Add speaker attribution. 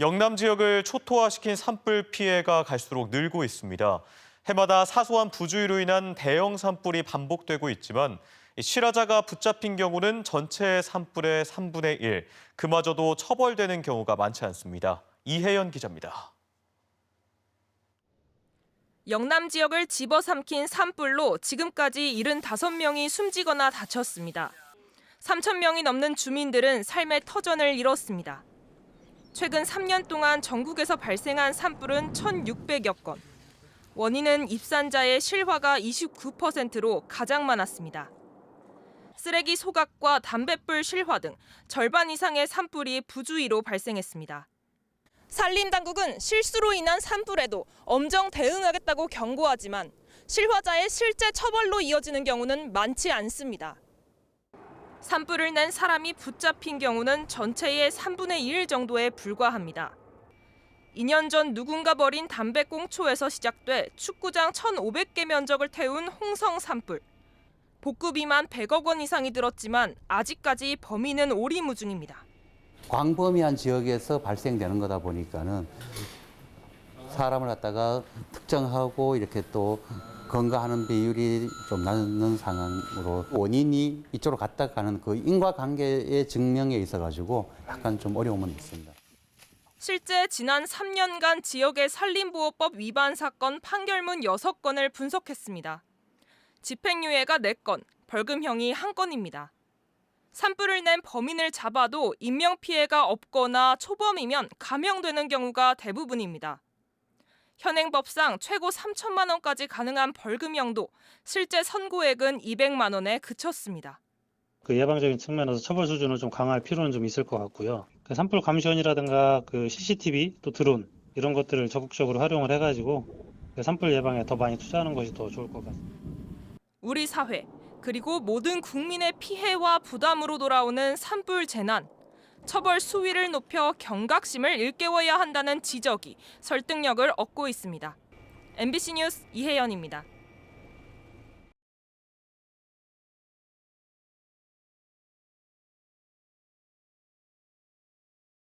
Speaker 1: 영남 지역을 초토화시킨 산불 피해가 갈수록 늘고 있습니다. 해마다 사소한 부주의로 인한 대형 산불이 반복되고 있지만 이 실화자가 붙잡힌 경우는 전체 산불의 3분의 1, 그마저도 처벌되는 경우가 많지 않습니다. 이혜연 기자입니다.
Speaker 2: 영남 지역을 집어삼킨 산불로 지금까지 75명이 숨지거나 다쳤습니다. 3천 명이 넘는 주민들은 삶의 터전을 잃었습니다. 최근 3년 동안 전국에서 발생한 산불은 1,600여 건. 원인은 입산자의 실화가 29%로 가장 많았습니다. 쓰레기 소각과 담뱃불 실화 등 절반 이상의 산불이 부주의로 발생했습니다. 산림 당국은 실수로 인한 산불에도 엄정 대응하겠다고 경고하지만 실화자의 실제 처벌로 이어지는 경우는 많지 않습니다. 산불을 낸 사람이 붙잡힌 경우는 전체의 3분의 1 정도에 불과합니다. 2년 전 누군가 버린 담배꽁초에서 시작돼 축구장 1,500개 면적을 태운 홍성 산불. 복구비만 100억 원 이상이 들었지만 아직까지 범인은 오리무중입니다.
Speaker 3: 광범위한 지역에서 발생되는 거다 보니까는 사람을 갖다가 특정하고 이렇게 또 건강하는 비율이 좀 낮는 상황으로 원인이 이쪽으로 갔다 가는 그 인과관계의 증명에 있어 가지고 약간 좀 어려움은 있습니다.
Speaker 2: 실제 지난 3년간 지역의 산림보호법 위반 사건 판결문 6건을 분석했습니다. 집행유예가 4건, 벌금형이 1건입니다. 산불을 낸 범인을 잡아도 인명피해가 없거나 초범이면 감형되는 경우가 대부분입니다. 현행법상 최고 3천만 원까지 가능한 벌금형도 실제 선고액은 200만 원에 그쳤습니다.
Speaker 4: 그 예방적인 측면에서 처벌 수준을 좀 강화할 필요는 좀 있을 것 같고요. 그 산불 감시원이라든가 그 CCTV 또 드론 이런 것들을 적극적으로 활용을 해가지고 그 산불 예방에 더 많이 투자하는 것이 더 좋을 것 같습니다.
Speaker 2: 우리 사회 그리고 모든 국민의 피해와 부담으로 돌아오는 산불 재난 처벌 수위를 높여 경각심을 일깨워야 한다는 지적이 설득력을 얻고 있습니다. MBC 뉴스 이혜연입니다.